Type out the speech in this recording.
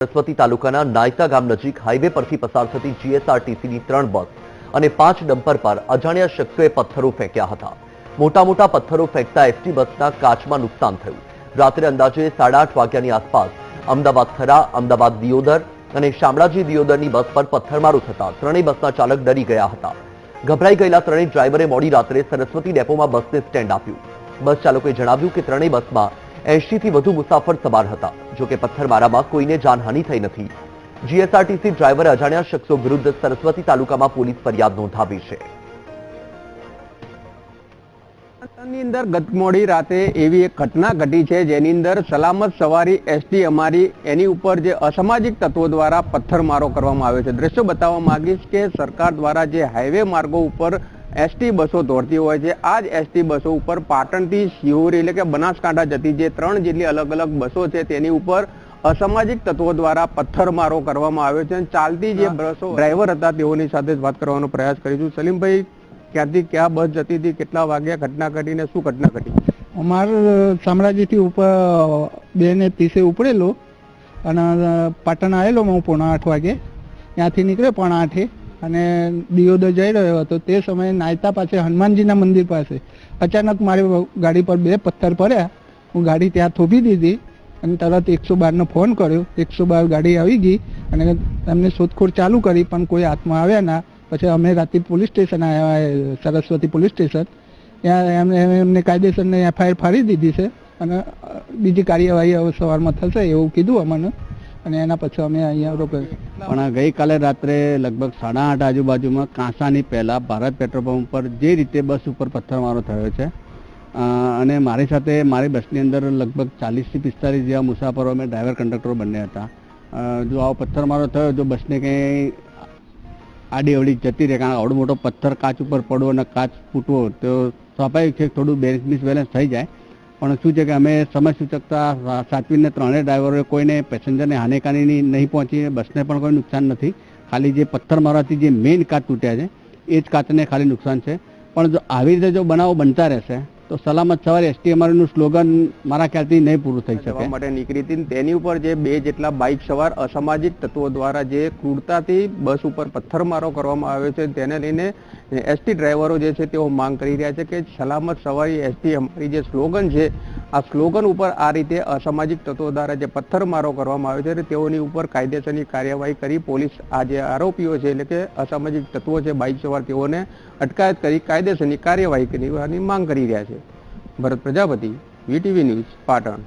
સરસ્વતી તાલુકાના નાયકા ગામ નજીક હાઈવે પરથી પસાર થતી જીએસઆરટીસીની ત્રણ બસ અને પાંચ ડમ્પર પર અજાણ્યા શખ્સોએ પથ્થરો ફેંક્યા હતા. મોટા મોટા પથ્થરો ફેંકતા એસટી બસના કાચમાં નુકસાન થયું. રાત્રે અંદાજે સાડા વાગ્યાની આસપાસ અમદાવાદ ખરા અમદાવાદ દિયોદર અને શામળાજી દિયોદરની બસ પર પથ્થરમારો થતા ત્રણેય બસના ચાલક ડરી ગયા હતા. ગભરાઈ ગયેલા ત્રણેય ડ્રાઈવરે મોડી રાત્રે સરસ્વતી ડેપોમાં બસને સ્ટેન્ડ આપ્યું. બસ ચાલકોએ જણાવ્યું કે ત્રણેય બસમાં એંશી થી વધુ મુસાફર સવાર હતા. જો કે પથ્થરમારામાં કોઈને જાનહાનિ થઈ નથી. જીએસઆરટીસી ડ્રાઈવર અજાણ્યા શખ્સો વિરુદ્ધ સરસ્વતી તાલુકામાં પોલીસ ફરિયાદ નોંધાવી છે. ની અંદર ગત મોડી રાતે એવી એક ઘટના ઘટી છે જેની અંદર સલામત સવારી એસટી અમારી એની ઉપર જે અસામાજિક તત્વો દ્વારા પથ્થરમારો કરવામાં આવ્યો છે. દ્રશ્યો બતાવવા માંગીશ કે સરકાર દ્વારા જે હાઈવે માર્ગો ઉપર એસટી બસો દોડતી હોય છે. આ જ એસટી બસો ઉપર પાટણથી શિહોરી એટલે કે બનાસકાંઠા જતી જે ત્રણ જેટલી અલગ અલગ બસો છે તેની ઉપર અસામાજિક તત્વો દ્વારા પથ્થરમારો કરવામાં આવ્યો છે અને ચાલતી જે બસો ડ્રાઈવર હતા તેઓની સાથે જ વાત કરવાનો પ્રયાસ કરીશું. સલીમભાઈ ક્યાંથી ક્યાં બસ જતી હતી? કેટલા વાગ્યા ઘટના ઘટીને શું ઘટના ઘટી? અમારે શામળાજીથી ઉપર બે ને ત્રીસે ઉપડેલો અને પાટણ આવેલો હું પોણા આઠ વાગે. ત્યાંથી નીકળે પોણા આઠે. અને દિયોદર જઈ રહ્યો હતો, તે સમયે નાયતા પાસે હનુમાનજીના મંદિર પાસે અચાનક મારી ગાડી પર બે પથ્થર પડ્યા. હું ગાડી ત્યાં થોભી દીધી અને તરત એકસો બારનો ફોન કર્યો. એકસો બાર ગાડી આવી ગઈ અને એમને શોધખોળ ચાલુ કરી, પણ કોઈ હાથમાં આવ્યા ના. પછી અમે રાતે પોલીસ સ્ટેશન આવ્યા સરસ્વતી પોલીસ સ્ટેશન. ત્યાં એમને એમને કાયદેસરને એફઆઈઆર ફાડી દીધી છે અને બીજી કાર્યવાહી હવે સવારમાં થશે એવું કીધું અમને. અને એના પછી અમે અહીંયા રોકાઈ. પણ ગઈકાલે રાત્રે લગભગ સાડા આઠ આજુબાજુમાં કાંસાની પહેલાં ભારત પેટ્રોલ પંપ પર જે રીતે બસ ઉપર પથ્થરમારો થયો છે અને મારી સાથે મારી બસની અંદર લગભગ ચાલીસથી પિસ્તાલીસ જેવા મુસાફરો અમે ડ્રાઈવર કંડક્ટરો બંને હતા. જો આવો પથ્થરમારો થયો જો બસને કંઈ આડી અવળી જતી રહે, કારણ આવડો મોટો પથ્થર કાચ ઉપર પડવો અને કાચ ફૂટવો, તો સ્વાભાવિક છે થોડું બેલેન્સ મિસબેલેન્સ થઈ જાય. પણ શું છે કે અમે સમય સૂચકતા સાચવીને ત્રણેય ડ્રાઈવરોએ કોઈને પેસેન્જરને હાનિકારની નહીં પહોંચી, બસને પણ કોઈ નુકસાન નથી. ખાલી જે પથ્થર મારવાથી જે મેઇન કાચ તૂટ્યા છે, એ જ કાચને ખાલી નુકસાન છે. પણ જો આવી રીતે જો બનાવો બનતા રહેશે તો સલામત સવારે એસટી અમારીનું સ્લોગન મારા ખ્યાલથી નહીં પૂરું થઈ શકે. માટે નીકળી હતી તેની ઉપર જે બે જેટલા બાઇક સવાર અસામાજિક તત્વો દ્વારા જે ક્રૂરતાથી બસ ઉપર પથ્થરમારો કરવામાં આવ્યો છે તેને લઈને એસટી ડ્રાઈવરો જે છે તેઓ માંગ કરી રહ્યા છે કે સલામત સવારી એસટી અમારી જે સ્લોગન છે આ સ્લોગન ઉપર આ રીતે અસામાજિક તત્વો દ્વારા જે પથ્થરમારો કરવામાં આવ્યો છે તેઓની ઉપર કાયદેસરની કાર્યવાહી કરી પોલીસ આ જે આરોપીઓ છે એટલે કે અસામાજિક તત્વો છે, બાઇક સવાર તેઓને અટકાયત કરી કાયદેસરની કાર્યવાહી કરવાની માંગ કરી રહ્યા છે. Bharat Prajapati VTV news, Patan.